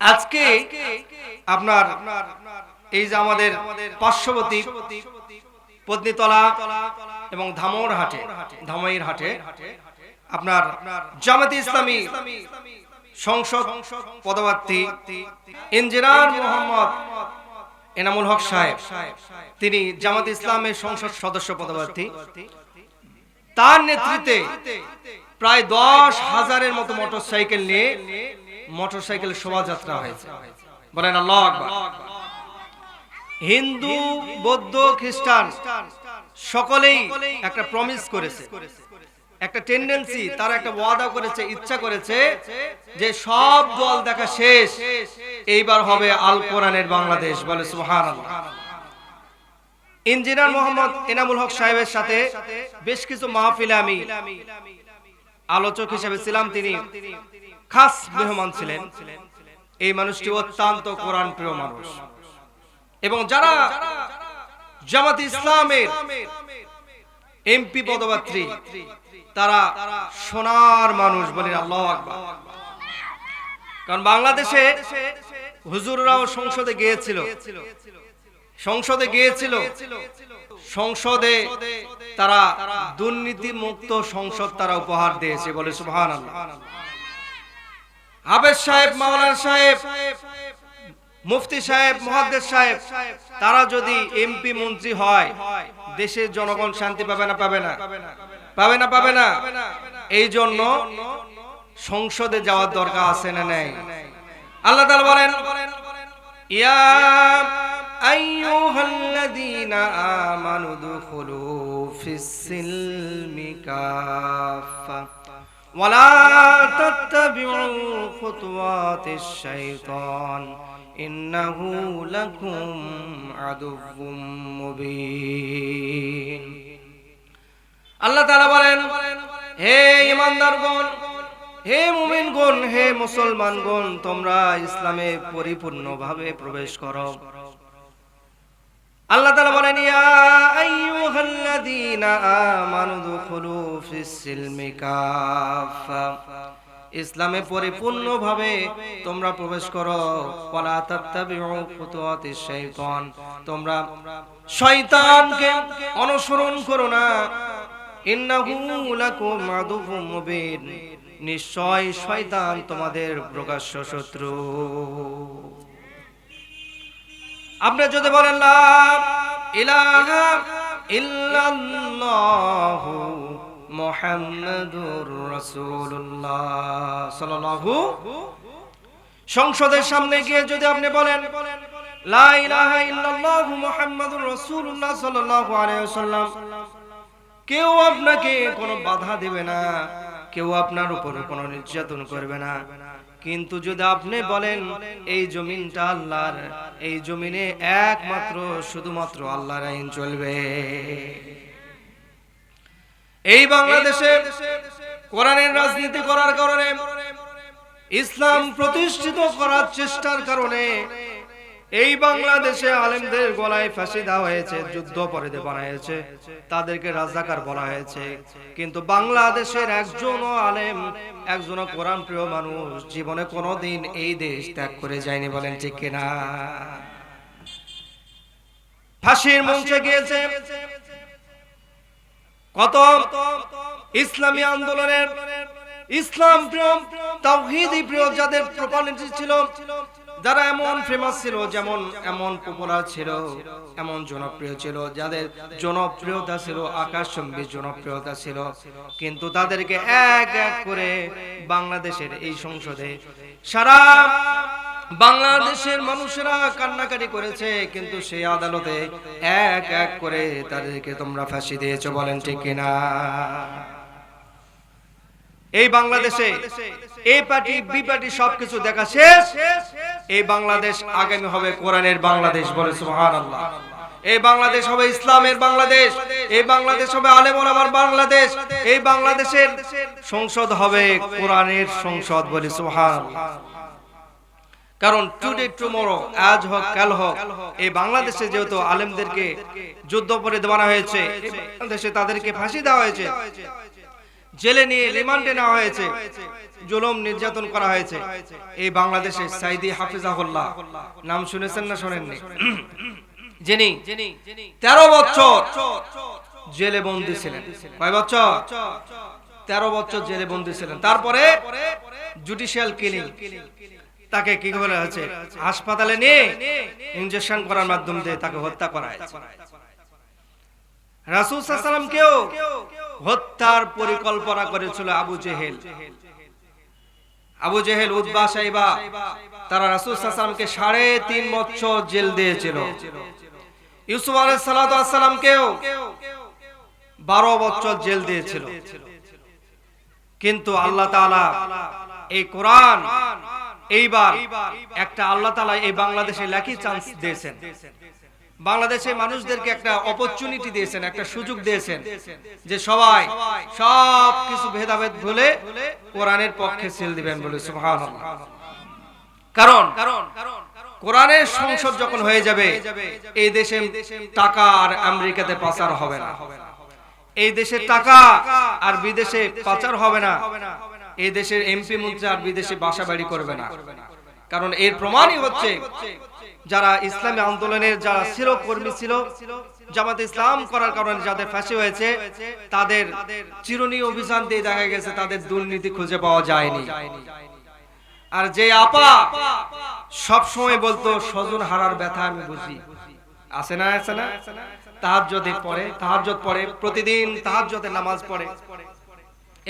আজকে আপনার এই যে আমাদের পার্শ্ববর্তী পত্নীতলা এবং ধামর হাটে ধামইর হাটে আপনার জামাতে ইসলামী সংসদ পদপ্রার্থী ইঞ্জিনিয়ার মোহাম্মদ এনামুল হক সাহেব তিনি জামাত ইসলামের সংসদ সদস্য পদপ্রার্থী। তার নেতৃত্বে প্রায় দশ হাজারের মতো মোটরসাইকেল নিয়ে মোটরসাইকেল শোভাযাত্রা হয়েছে। বলেন আল্লাহ আকবার। হিন্দু বৌদ্ধ খ্রিস্টান সকলেই একটা প্রমিস করেছে। একটা টেন্ডেন্সি তারা একটা ওয়াদা করেছে ইচ্ছা করেছে যে সব দল দেখা শেষ। এইবার হবে আল কোরআনের বাংলাদেশ। বলে সুবহানাল্লাহ। ইঞ্জিনিয়ার মোহাম্মদ এনামুল হক সাহেবের সাথে বেশ কিছু মাহফিলে আমি আলোচক হিসেবে ছিলাম তিনি। খাস মেহমান ছিলেন। এই মানুষটি অত্যন্ত কোরআন প্রিয় মানুষ। এবং যারা জামাত ইসলামের এমপি পদযাত্রী তারা সোনার মানুষ বলে আল্লাহ আকবার। কারণ বাংলাদেশে হুজুররাও সংসদে গিয়েছিল। সংসদে গিয়েছিল। সংসদে তারা দুর্নীতি মুক্ত সংসদ তারা উপহার দিয়েছে বলে সুবহান হাফেজ সাহেব, মাওলানা সাহেব, মুফতি সাহেব মহাদ্দেশ সাহেব, তারা যদি এমপি মন্ত্রী হয়, দেশের জনগণ শান্তি পাবে না পাবে না? পাবে না পাবে না? এই জন্য সংসদে যাওয়ার দরকার আছে না নেই? আল্লাহ তাআলা বলেন, ইয়া আইয়ুহাল্লাযীনা আমানু দুখুলু ফিস-সিলমি কাফা ওয়ালা তাত্তাবিউ খুতুওয়াতিশ শাইতান, ইন্নাহু লাকুম আদুউম মুবিন। আল্লাহ তাআলা বলেন, হে ইমানদার ইমানদারগণ হে মুমিনগণ, হে মুসলমান মুসলমানগণ, তোমরা ইসলামে পরিপূর্ণভাবে প্রবেশ করো। আল্লাহ তাআলা বলেন, ইয়া আইয়ুহাল্লাযীনা আমানু কাফা ইসলামে পরিপূর্ণভাবে তোমরা প্রবেশ করো, ওয়ালা তাত্তাবিউ তোমরা শয়তানকে অনুসরণ করো না। নিশ্চয় শয়তান তোমাদের প্রকাশ্য শত্রু। আপনি যদি বলেন, লা ইলাহা ইল্লাল্লাহু মুহাম্মাদুর রাসূলুল্লাহ সাল্লাল্লাহু, সংসদের সামনে গিয়ে যদি আপনি বলেন, লা ইলাহা ইল্লাল্লাহু মুহাম্মাদুর রাসূলুল্লাহ সাল্লাল্লাহু আলাইহি ওয়াসাল্লাম, কেউ আপনাকে কোনো বাধা দেবে না, কেউ আপনার উপর কোনো নির্যাতন করবে না। কিন্তু যদি আপনি বলেন, এই জমিনটা আল্লাহর, এই জমিনে একমাত্র, শুধুমাত্র আল্লাহর আইন চলবে। এই বাংলাদেশে কোরআনের রাজনীতি করার কারণে, ইসলাম প্রতিষ্ঠিত করার চেষ্টার কারণে এই বাংলাদেশে আলেমদের গলায় ফাঁসি দেওয়া হয়েছে, যুদ্ধ পরিধে বলা হয়েছে, তাদেরকে রাজাকার বলা হয়েছে। কিন্তু বাংলাদেশের একজনও আলেম একজনও কোরআন প্রিয় মানুষ, জীবনে কোনোদিন এই দেশ ত্যাগ করে যায়নি বলেন ঠিক কিনা? ফাঁসির মঞ্চে গিয়েছে। কত ইসলামী আন্দোলনের ইসলাম প্রিয়, তাওহীদি প্রিয় যাদের প্রপালিটি ছিল যারা এমন ফেমাস ছিল, যেমন এমন পপুলার ছিল, এমন জনপ্রিয় ছিল, যাদের জনপ্রিয়তা ছিল, আকাশচম্বী জনপ্রিয়তা ছিল, কিন্তু তাদেরকে এক এক করে বাংলাদেশের এই সংসদে সারা বাংলাদেশের মানুষেরা কান্নাকাটি করেছে, কিন্তু সেই আদালতে এক এক করে তাদেরকে তোমরা ফাঁসি দিয়েছ, বলেন ঠিক কিনা? এই বাংলাদেশে এ পার্টি, বি পার্টি সবকিছু দেখা শেষ। এই বাংলাদেশ আগামী হবে কোরআনের বাংলাদেশ বলে, সুবহানাল্লাহ। এই বাংলাদেশ হবে ইসলামের বাংলাদেশ, এই বাংলাদেশ হবে আলেম ওলামার বাংলাদেশ, এই বাংলাদেশের সংসদ হবে কোরআনের সংসদ বলে, সুবহানাল্লাহ। কারণ টুডে টুমোরো আজ হোক, কাল হোক, এই বাংলাদেশে যেহেতু আলেমদেরকে যুদ্ধ করে দেওয়া হয়েছে বাংলাদেশে তাদেরকে ফাঁসি দেওয়া হয়েছে জেলে নিয়ে রিমান্ডে নেওয়া হয়েছে। জুলুম নির্যাতন করা হয়েছে। এই বাংলাদেশে সাইদি হাফিজাহুল্লাহ। নাম শুনেছেন না শোনেননি? যিনি তেরো বছর জেলে বন্দী ছিলেন। কয় বছর? তেরো বছর জেলে বন্দী ছিলেন। তারপরে জুডিশিয়াল কিলিং তাকে কি করা হয়েছে? হাসপাতালে নিয়ে ইনজেকশন করার মাধ্যম দিয়ে তাকে হত্যা করা হয়েছে। রাসূল সাল্লামকেও হত্যার পরিকল্পনা করেছিল আবু জেহেল। আবু জেহেল উদ্বা সাইবা, তারা রাসূল সাল্লামকে সাড়ে তিন বছর জেল দিয়েছিল। ইউসুফ আলাইহিস সালামকেও বারো বছর জেল দিয়েছিল। কিন্তু আল্লাহ এই কোরআন এইবার একটা আল্লাহ এই বাংলাদেশে লাকি চান্স দিয়েছেন। বাংলাদেশের মানুষদেরকে একটা অপরচুনিটি দিয়েছেন একটা সুযোগ দিয়েছেন যে সবাই সব কিছু ভেদাভেদ ভুলে কোরআনের পক্ষে সিল দিবেন বলে সুবহানাল্লাহ। কারণ কোরআনের সংসদ যখন হয়ে যাবে এই দেশে টাকা আর আমেরিকাতে পাচার হবে না। এই দেশের টাকা আর বিদেশে পাচার হবে না। এই দেশের এমপি মন্ত্রী আর বিদেশে বাসা বাড়ি করবে না। কারণ এর প্রমাণই হচ্ছে যারা ইসলামী আন্দোলনের যারা ছিল কর্মী ছিল, জামাত ইসলাম করার কারণে যাদের ফাঁসি হয়েছে, তাদের চিরুনি অভিযান দিয়ে দেখা গেছে, তাদের দুর্নীতি খুঁজে পাওয়া যায়নি। আর যে আপা সব সময় বলতো স্বজন হারার ব্যথা আমি বুঝি। আছে না আছে না? তাহাজ্জুদে পড়ে তাহাজ্জুদ পড়ে প্রতিদিন তাহাজ্জুদে নামাজ পড়ে।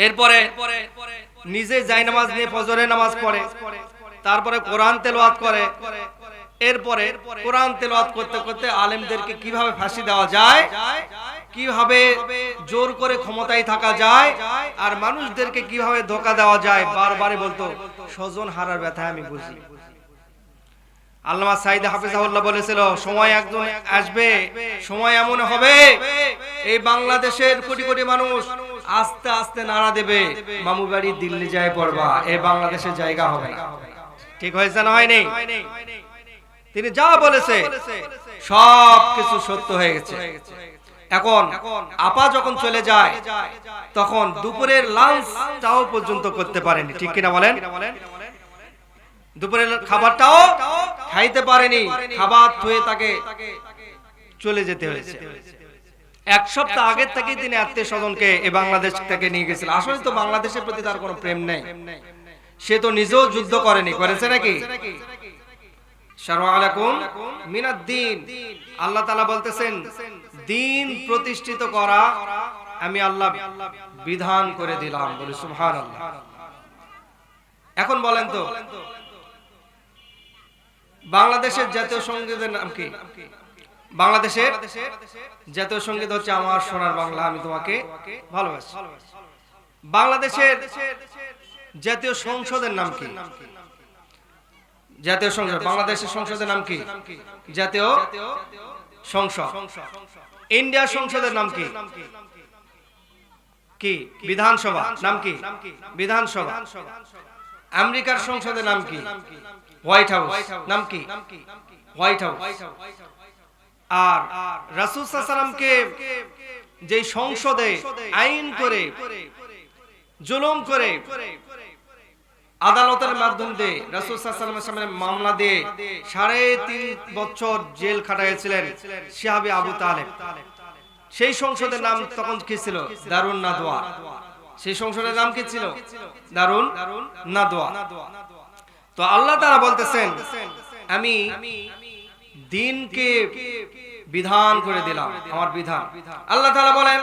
এরপরে নিজে যাই নামাজ নিয়ে ফজরের নামাজ পড়ে। তারপরে কোরআন তেলাওয়াত করে। এরপরে কোরআন তেলাওয়াত করতে করতে আলেমদেরকে কীভাবে ফাঁসি দেওয়া যায়, কীভাবে জোর করে ক্ষমতায় থাকা যায় আর মানুষদেরকে কীভাবে ধোকা দেওয়া যায় বারবারে বলতো, স্বজন হারার ব্যথা আমি বুঝি। আল্লামা সাইদ হাফিজাহুল্লাহ বলেছিল, সময় একজন আসবে, সময় এমন হবে, এই বাংলাদেশের কোটি কোটি মানুষ আস্তে আস্তে নাড়া দেবে, মামু বাড়ি দিল্লি যায় পড়বা এই বাংলাদেশের জায়গা হবে ঠিক হয়েছে না হয়নি? তিনি যা বলেছে সব কিছু সত্য হয়ে গেছে। এখন আপা যখন চলে যায়, তখন দুপুরের লাঞ্চটাও পর্যন্ত করতে পারেনি। ঠিক কিনা বলেন? দুপুরের খাবারটাও খাইতে পারেনি, খাবার ধুয়ে তাকে চলে যেতে হয়েছে। এক সপ্তাহ আগের থেকেই তিনি আত্মীয় স্বজনকে এই বাংলাদেশ থেকে নিয়ে গেছিল আসলে তো বাংলাদেশের প্রতি তার কোনো প্রেম নেই। সে তো নিজেও যুদ্ধ করেনি। করেছে নাকি? আল্লাহ তালা বলতেছেন দিন প্রতিষ্ঠিত করা আমি আল্লাহ বিধান করে দিলাম। বলে সুহান এখন বলেন তো বাংলাদেশের জাতীয় সঙ্গীতের নাম কি? বাংলাদেশের জাতীয় সংগীত হচ্ছে আমার সোনার বাংলা আমি তোমাকে ভালোবাসি। বাংলাদেশের জাতীয় সংসদের নাম কি? জাতীয় সংসদ বাংলাদেশের সংসদের নাম কি? জাতীয় সংসদ। ইন্ডিয়া সংসদের নাম কি? কি? বিধানসভা। নাম কি? বিধানসভা। আমেরিকার সংসদের নাম কি? White House. নাম কি? White house. আর রাসুল সাল্লামকে যে সংসদে আইন করে জুলুম করে আদালতের মাধ্যম দিয়ে রাসুল সাল্লামের সামনে মামলা দিয়ে সাড়ে তিন বছর জেল খাটাইছিলেন শিহাবি আবু তালেব। সেই সংসদের নাম তখন কি ছিল? দারুণ নাদোয়া সেই সংসদের নাম কি ছিল? দারুণ নাদোয়া তো আল্লাহ তারা বলতেছেন, আমি দিনকে বিধান করে দিলাম, আমার বিধান। আল্লাহ তাআলা বলেন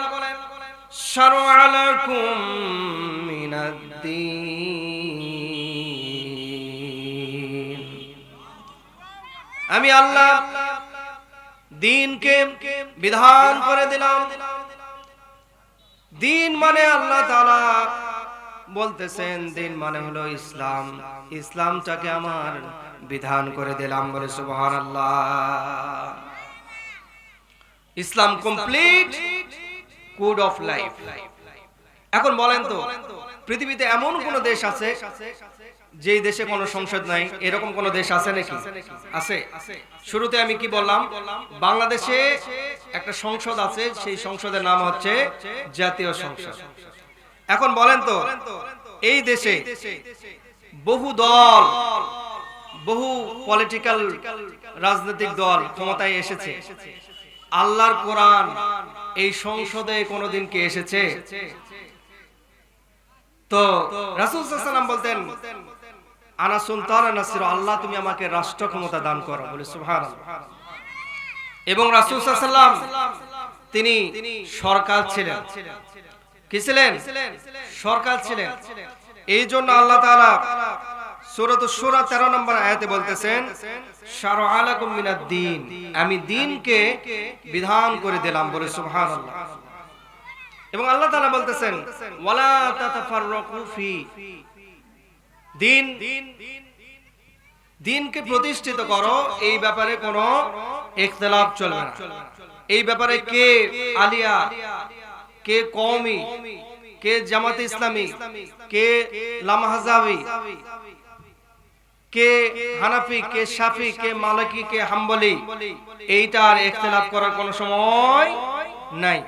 শারআ লাকুম মিনাদ-দীন আমি আল্লাহ দিনকে বিধান করে দিলাম। দিন মানে আল্লাহ তাআলা বলতেছেন, দিন মানে হলো ইসলাম। ইসলামটাকে আমার বিধান করে দিলাম বলে সুবহানাল্লাহ। ইসলাম কমপ্লিট কোড অফ লাইফ। এখন বলেন তো, পৃথিবীতে এমন কোন দেশ আছে যেই দেশে কোনো সংসদ নাই, এরকম কোন দেশ আছে নাকি? আছে। শুরুতে আমি কি বললাম? বাংলাদেশে একটা সংসদ আছে, সেই সংসদের নাম হচ্ছে জাতীয় সংসদ। এখন বলেন তো, এই দেশে বহু দল, বহু পলিটিক্যাল রাজনৈতিক দল ক্ষমতায় এসেছে। আল্লাহর কোরআন এই সংসদে কোনোদিন কে এসেছে? তো রাসূল সাল্লাম বলতেন আনা সুলতান নাসির, আল্লাহ তুমি আমাকে রাষ্ট্র ক্ষমতা দান করো। বলে সুবহানাল্লাহ। এবং রাসূল সাল্লাম তিনি সরকার ছিলেন। কি ছিলেন? সরকার ছিলেন। এই জন্য আল্লাহ তাআলা সূরাত সূরা 13 নম্বর আয়াতে বলতেছেন, শারআ লাকুম মিনাদ দ্বীন আমি দ্বীনকে বিধান করে দিলাম, বলে সুবহানাল্লাহ। এবং আল্লাহ তাআলা বলতেছেন, ওয়ালা তাতাফাররাকু ফি। দিন, দিনকে প্রতিষ্ঠিত করো, এই ব্যাপারে কোনো ইখতিলাফ চলবে না। এই ব্যাপারে কে আলিয়া, কে কওমি, কে জামাতে ইসলামী, কে লামাহাজাবি কে হানাফি, কে শাফি, কে মালিকি, কে হাম্বলি, এইটার ইখতিলাফ করার কোনো সময় নাই।